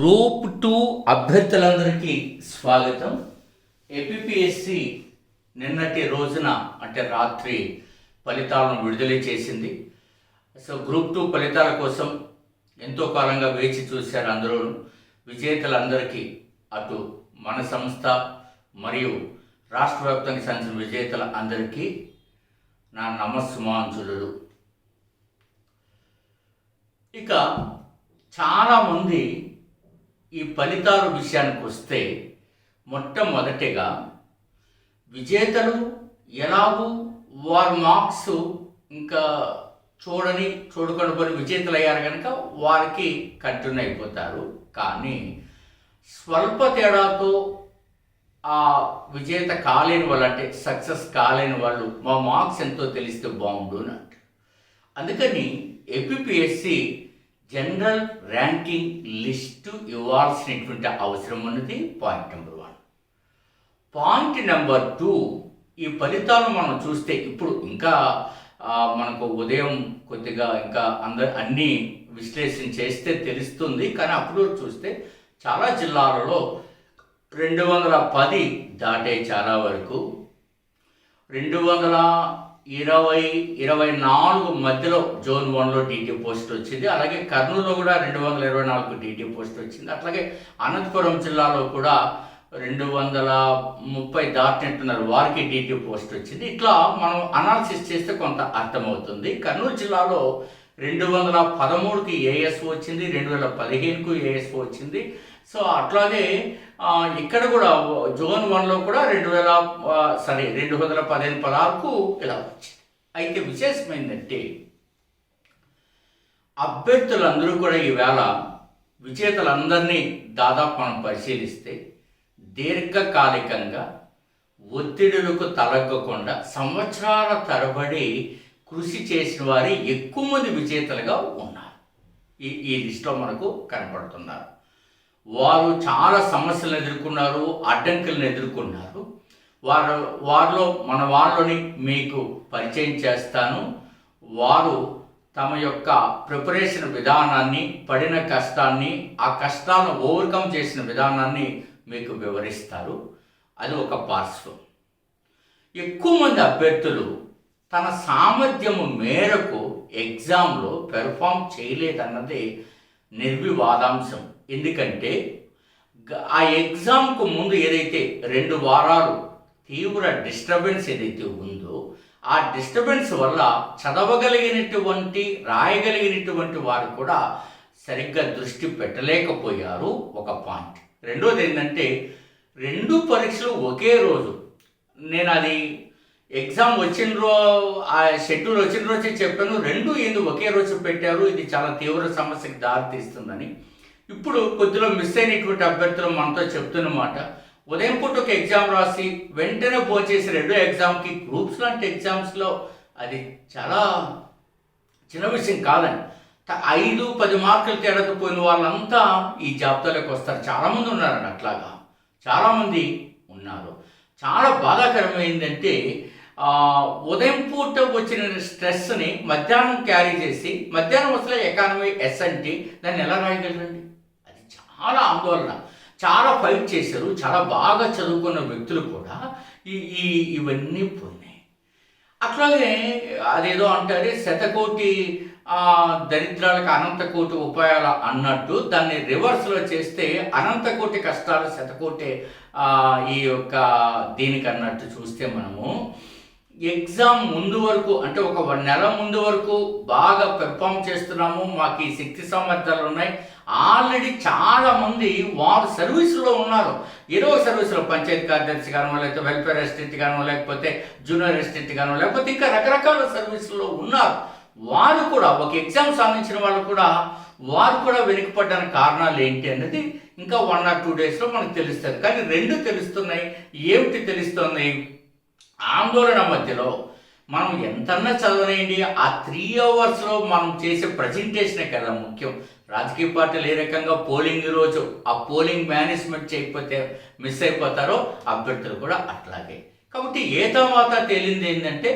Group two అభ్యర్థులందరికీ స్వాగతం. APSC నిన్నటి రోజున అంటే రాత్రి ఫలితాలను విడుదల చేసింది. సో గ్రూప్ టూ ఫలితాల కోసం ఎంతో కాలంగా వేచి చూశారు అందరూ విజేతలందరికీ అటు మన సంస్థ మరియు రాష్ట్ర వ్యాప్తంగా సంబంధించిన విజేతల అందరికీ నా నమస్సుమాంజులు. ఇక చాలామంది ఈ ఫలితాల విషయానికి వస్తే మొట్టమొదటిగా విజేతలు ఎలాగూ వారి మార్క్స్ ఇంకా చూడని చూడకుండా విజేతలు అయ్యారు కనుక వారికి కంటిన్యూ అయిపోతారు. కానీ స్వల్ప తేడాతో ఆ విజేత కాలేని వాళ్ళు అంటే సక్సెస్ కాలేని వాళ్ళు మా మార్క్స్ ఎంతో తెలిస్తే బాగుండు అని అంటారు అందుకని ఏపీఎస్సి జనరల్ ర్యాంకింగ్ లిస్టు ఇవ్వాల్సినటువంటి అవసరం ఉన్నది. Point number one point number two ఈ ఫలితాలు మనం చూస్తే ఇప్పుడు ఇంకా మనకు ఉదయం కొద్దిగా ఇంకా అందరు అన్నీ విశ్లేషణ చేస్తే తెలుస్తుంది. కానీ అప్పుడు చూస్తే చాలా జిల్లాలలో రెండు వందల పది దాటే చాలా వరకు రెండు వందల ఇరవై ఇరవై నాలుగు మధ్యలో జోన్ వన్లో డీటీ పోస్ట్ వచ్చింది. అలాగే కర్నూలులో కూడా రెండు వందల ఇరవై నాలుగు డీటీ పోస్ట్ వచ్చింది. అట్లాగే అనంతపురం జిల్లాలో కూడా రెండు వందల ముప్పై దాటినట్టున్నారు. వారికి డీటీ పోస్ట్ వచ్చింది. ఇట్లా మనం అనాలిసిస్ చేస్తే కొంత అర్థమవుతుంది. కర్నూలు జిల్లాలో రెండు వందల పదమూడుకి ఏఎస్ వచ్చింది. రెండు వేల పదిహేనుకు ఏఎస్ వచ్చింది. సో అట్లాగే ఇక్కడ కూడా జోన్ వన్లో కూడా రెండు వేల సరే సారీ రెండు వందల పదిహేను పదహారుకు ఇలా వచ్చింది. అయితే విశేషమైందంటే అభ్యర్థులందరూ కూడా ఈవేళ విజేతలందరినీ దాదాపు మనం పరిశీలిస్తే దీర్ఘకాలికంగా ఒత్తిడులకు తలగ్గకుండా సంవత్సరాల తరబడి కృషి చేసిన వారి ఎక్కువ మంది విజేతలుగా ఉన్నారు. ఈ ఈ లిస్టులో మనకు కనపడుతున్నారు వారు చాలా సమస్యలను ఎదుర్కొన్నారు అడ్డంకులను ఎదుర్కొన్నారు. వారు వారిలో మన వాళ్ళని మీకు పరిచయం చేస్తాను. వారు తమ యొక్క ప్రిపరేషన్ విధానాన్ని పడిన కష్టాన్ని ఆ కష్టాలను ఓవర్కమ్ చేసిన విధానాన్ని మీకు వివరిస్తారు. అది ఒక పార్శ్వం. ఎక్కువ మంది అభ్యర్థులు తన సామర్థ్యము మేరకు ఎగ్జామ్లో పెర్ఫామ్ చేయలేదన్నది నిర్వివాదాంశం. ఎందుకంటే ఆ ఎగ్జామ్కు ముందు ఏదైతే రెండు వారాలు తీవ్ర డిస్టర్బెన్స్ ఏదైతే ఉందో ఆ డిస్టర్బెన్స్ వల్ల చదవగలిగినటువంటి రాయగలిగినటువంటి వారు కూడా సరిగ్గా దృష్టి పెట్టలేకపోయారు ఒక పాయింట్. రెండోది ఏంటంటే రెండు పరీక్షలు ఒకే రోజు. నేను అది ఎగ్జామ్ వచ్చిన రో ఆ షెడ్యూల్ వచ్చిన రోజే చెప్పాను. రెండు ఏంది? ఒకే రోజు పెట్టారు. ఇది చాలా తీవ్ర సమస్యకి దారితీస్తుందని. ఇప్పుడు కొద్దిలో మిస్ అయినటువంటి అభ్యర్థులు మనతో చెప్తున్నమాట. ఉదయం పూట ఒక ఎగ్జామ్ రాసి వెంటనే పోచేసి రెండో ఎగ్జామ్కి గ్రూప్స్ లాంటి ఎగ్జామ్స్లో అది చాలా చిన్న విషయం కాదండి. ఐదు పది మార్కులు తేడాతో పోయిన వాళ్ళంతా ఈ జాబితాలోకి వస్తారు. చాలామంది ఉన్నారండి అట్లాగా. చాలామంది ఉన్నారు. చాలా బాధాకరమైందంటే ఉదయం పూట వచ్చిన స్ట్రెస్ని మధ్యాహ్నం క్యారీ చేసి మధ్యాహ్నం వచ్చిన ఎకానమీ ఎస్ అంటే దాన్ని ఎలా రాయగలరండి? అది చాలా ఆందోళన. చాలా ఫైట్ చేశారు చాలా బాగా చదువుకున్న వ్యక్తులు కూడా ఈ ఈ ఇవన్నీ పోయినాయి. అట్లాగే అదేదో అంటారు శతకోటి దరిద్రాలకు అనంతకోటి ఉపాయాలు అన్నట్టు దాన్ని రివర్స్లో చేస్తే అనంతకోటి కష్టాలు శతకోటి ఈ యొక్క దీనికి అన్నట్టు చూస్తే మనము ఎగ్జామ్ ముందు వరకు అంటే ఒక వన్ నెల ముందు వరకు బాగా పెర్ఫామ్ చేస్తున్నాము మాకు ఈ శక్తి సామర్థ్యాలు ఉన్నాయి. ఆల్రెడీ చాలా మంది వారు సర్వీసులో ఉన్నారు. ఏదో సర్వీసులో పంచాయతీ కార్యదర్శి గానో లేకపోతే వెల్ఫేర్ అసిస్టెంట్ గానో లేకపోతే జూనియర్ అసిస్టెంట్ కానో లేకపోతే ఇంకా రకరకాల సర్వీసులో ఉన్నారు. వారు కూడా ఒక ఎగ్జామ్ సాధించిన వాళ్ళు కూడా వారు కూడా వెనుకపడ్డానికి కారణాలు ఏంటి అనేది ఇంకా వన్ ఆర్ టూ డేస్లో మనకు తెలుస్తుంది. కానీ రెండు తెలుస్తున్నాయి ఏమిటి తెలుస్తుంది? ఆందోళన మధ్యలో మనం ఎంతన్నా చదవనండి ఆ త్రీ అవర్స్లో మనం చేసే ప్రజెంటేషనే కదా ముఖ్యం. రాజకీయ పార్టీలు ఏ రకంగా పోలింగ్ రోజు ఆ పోలింగ్ మేనేజ్మెంట్ చేయకపోతే మిస్ అయిపోతారో అభ్యర్థులు కూడా అట్లాగే. కాబట్టి ఏ తర్వాత తేలింది ఏంటంటే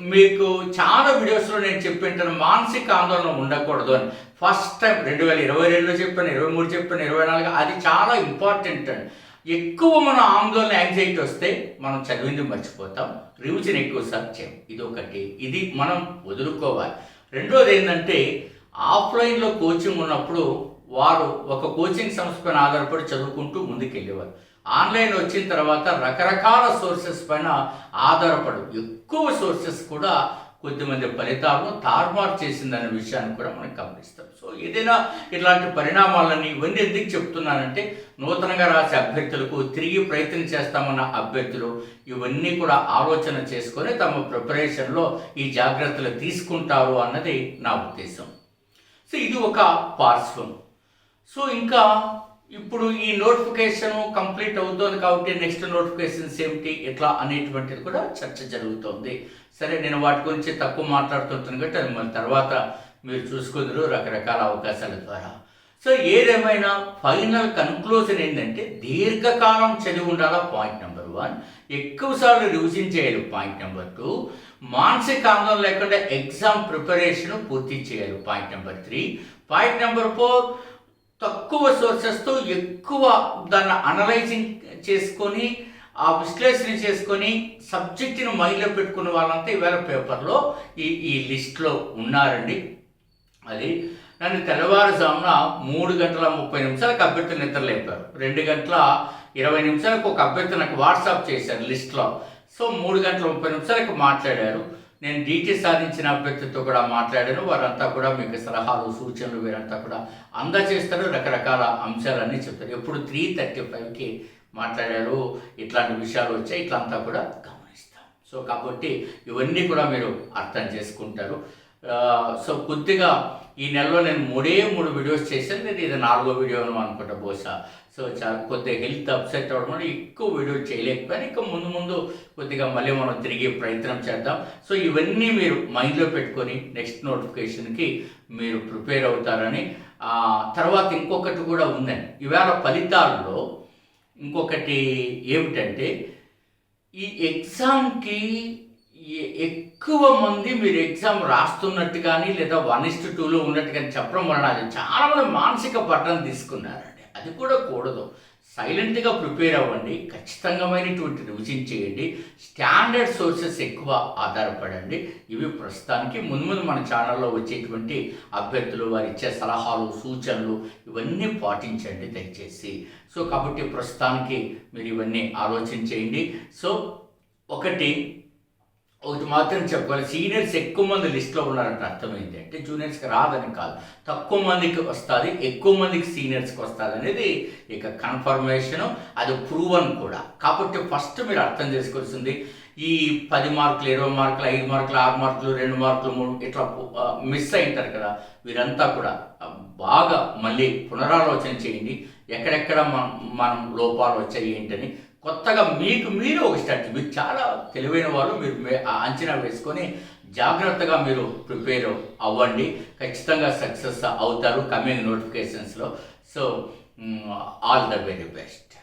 మీకు చాలా వీడియోస్లో నేను చెప్పింటాను మానసిక ఆందోళన ఉండకూడదు అని. ఫస్ట్ టైం రెండు వేల ఇరవై రెండులో చెప్పాను ఇరవై మూడు చెప్పాను ఇరవై నాలుగు అది చాలా ఇంపార్టెంట్ అండి ఎక్కువ మన ఆందోళన యాంగ్జైటీ వస్తే మనం చదివింది మర్చిపోతాం. రివిజన్ ఎక్కువ సార్లు చేయం ఇది ఒకటి ఇది మనం వదులుకోవాలి. రెండోది ఏంటంటే ఆఫ్లైన్లో కోచింగ్ ఉన్నప్పుడు వారు ఒక కోచింగ్ సంస్థ పైన ఆధారపడి చదువుకుంటూ ముందుకెళ్ళేవారు. ఆన్లైన్ వచ్చిన తర్వాత రకరకాల సోర్సెస్ పైన ఆధారపడు ఎక్కువ సోర్సెస్ కూడా కొద్దిమంది ఫలితాలను తారుమారు చేసిందనే విషయాన్ని కూడా మనం గమనిస్తాం. సో ఏదైనా ఇలాంటి పరిణామాలని ఇవన్నీ ఎందుకు చెప్తున్నానంటే నూతనంగా రాసే అభ్యర్థులకు తిరిగి ప్రయత్నం చేస్తామన్న అభ్యర్థులు ఇవన్నీ కూడా ఆలోచన చేసుకొని తమ ప్రిపరేషన్లో ఈ జాగ్రత్తలు తీసుకుంటారు అన్నది నా ఉద్దేశం. సో ఇది ఒక పార్శ్వం. సో ఇంకా ఇప్పుడు ఈ నోటిఫికేషన్ కంప్లీట్ అవుతుంది కాబట్టి నెక్స్ట్ నోటిఫికేషన్స్ ఏమిటి ఎట్లా అనేటువంటిది కూడా చర్చ జరుగుతోంది. సరే నేను వాటి గురించి తక్కువ మాట్లాడుతుంటాను కాబట్టి అది మన తర్వాత మీరు చూసుకుందరు రకరకాల అవకాశాల ద్వారా. సో ఏదేమైనా ఫైనల్ కన్క్లూజన్ ఏంటంటే దీర్ఘకాలం చదివి ఉండాలా పాయింట్ నెంబర్ వన్. ఎక్కువసార్లు రివిజన్ చేయాలి పాయింట్ నెంబర్ టూ. మానసిక ఆందోళన లేకుండా ఎగ్జామ్ ప్రిపరేషన్ పూర్తి చేయాలి point number three. Point number four తక్కువ సోర్సెస్తో ఎక్కువ దాన్ని అనలైజింగ్ చేసుకొని ఆ విశ్లేషణ చేసుకొని సబ్జెక్టును మైండ్లో పెట్టుకున్న వాళ్ళంతా ఈవేళ పేపర్లో ఈ ఈ లిస్ట్లో ఉన్నారండి. అది నన్ను తెల్లవారుజామున మూడు గంటల ముప్పై నిమిషాలకు అభ్యర్థి నిద్ర లేపారు రెండు గంటల ఇరవై నిమిషాలకు ఒక అభ్యర్థి నాకు వాట్సాప్ చేశారు లిస్ట్లో. సో మూడు గంటల ముప్పై నిమిషాలకు మాట్లాడారు. నేను డీటీ సాధించిన అభ్యర్థితో కూడా మాట్లాడాను. వారంతా కూడా మీకు సలహాలు సూచనలు వీరంతా కూడా అందజేస్తారు. రకరకాల అంశాలన్నీ చెప్తారు. ఎప్పుడు త్రీ థర్టీ ఫైవ్కి మాట్లాడారు. ఇట్లాంటి విషయాలు వచ్చాయి. ఇట్లంతా కూడా గమనిస్తాం. సో కాబట్టి ఇవన్నీ కూడా మీరు అర్థం చేసుకుంటారు. సో కొద్దిగా ఈ నెలలో నేను మూడే మూడు వీడియోస్ చేశాను. నేను ఇది నాలుగో వీడియో అనుకుంటా బహుశా. సో చాలా కొద్దిగా హెల్త్ అప్సెట్ అవ్వడం వల్ల ఎక్కువ వీడియో చేయలేకపోయాను. ఇంకా ముందు ముందు కొద్దిగా మళ్ళీ మనం తిరిగి ప్రయత్నం చేద్దాం. సో ఇవన్నీ మీరు మైండ్లో పెట్టుకొని నెక్స్ట్ నోటిఫికేషన్కి మీరు ప్రిపేర్ అవుతారని. తర్వాత ఇంకొకటి కూడా ఉందండి ఇవాళ ఫలితాల్లో ఇంకొకటి ఏమిటంటే ఈ ఎగ్జామ్కి ఎక్కువ మంది మీరు ఎగ్జామ్ రాస్తున్నట్టు కానీ లేదా వన్ ఇస్ట్ టూలో ఉన్నట్టు కానీ చెప్పడం వలన అది చాలా మంది మానసిక పట్టణం తీసుకున్నారండి. అది కూడా కూడదు. సైలెంట్గా ప్రిపేర్ అవ్వండి. ఖచ్చితంగామైనటువంటి రివిజన్ చేయండి. స్టాండర్డ్ సోర్సెస్ ఎక్కువ ఆధారపడండి. ఇవి ప్రస్తుతానికి ముందు ముందు మన ఛానల్లో వచ్చేటువంటి అభ్యర్థులు వారు ఇచ్చే సలహాలు సూచనలు ఇవన్నీ పాటించండి దయచేసి. సో కాబట్టి ప్రస్తుతానికి మీరు ఇవన్నీ ఆలోచన చేయండి. సో ఒకటి ఒకటి మాత్రం చెప్పాలి సీనియర్స్ ఎక్కువ మంది లిస్ట్లో ఉన్నారంటే అర్థమైంది. అంటే జూనియర్స్కి రాదని కాదు. తక్కువ మందికి వస్తుంది ఎక్కువ మందికి సీనియర్స్కి వస్తుంది అనేది ఇక కన్ఫర్మేషన్ అది ప్రూవన్ కూడా. కాబట్టి ఫస్ట్ మీరు అర్థం చేసుకోవాల్సింది ఈ పది మార్కులు ఇరవై మార్కులు ఐదు మార్కులు ఆరు మార్కులు రెండు మార్కులు మూడు ఇట్లా మిస్ అయింటారు కదా వీరంతా కూడా బాగా మళ్ళీ పునరాలోచన చేయండి. ఎక్కడెక్కడ మనం మనం లోపాలు వచ్చాయి ఏంటని కొత్తగా మీకు మీరు ఒక స్టార్ట్ మీరు చాలా తెలివైన వాళ్ళు మీరు ఆ అంచనా వేసుకొని జాగ్రత్తగా మీరు ప్రిపేర్ అవ్వండి. ఖచ్చితంగా సక్సెస్ అవుతారు coming నోటిఫికేషన్స్లో. So all the very best.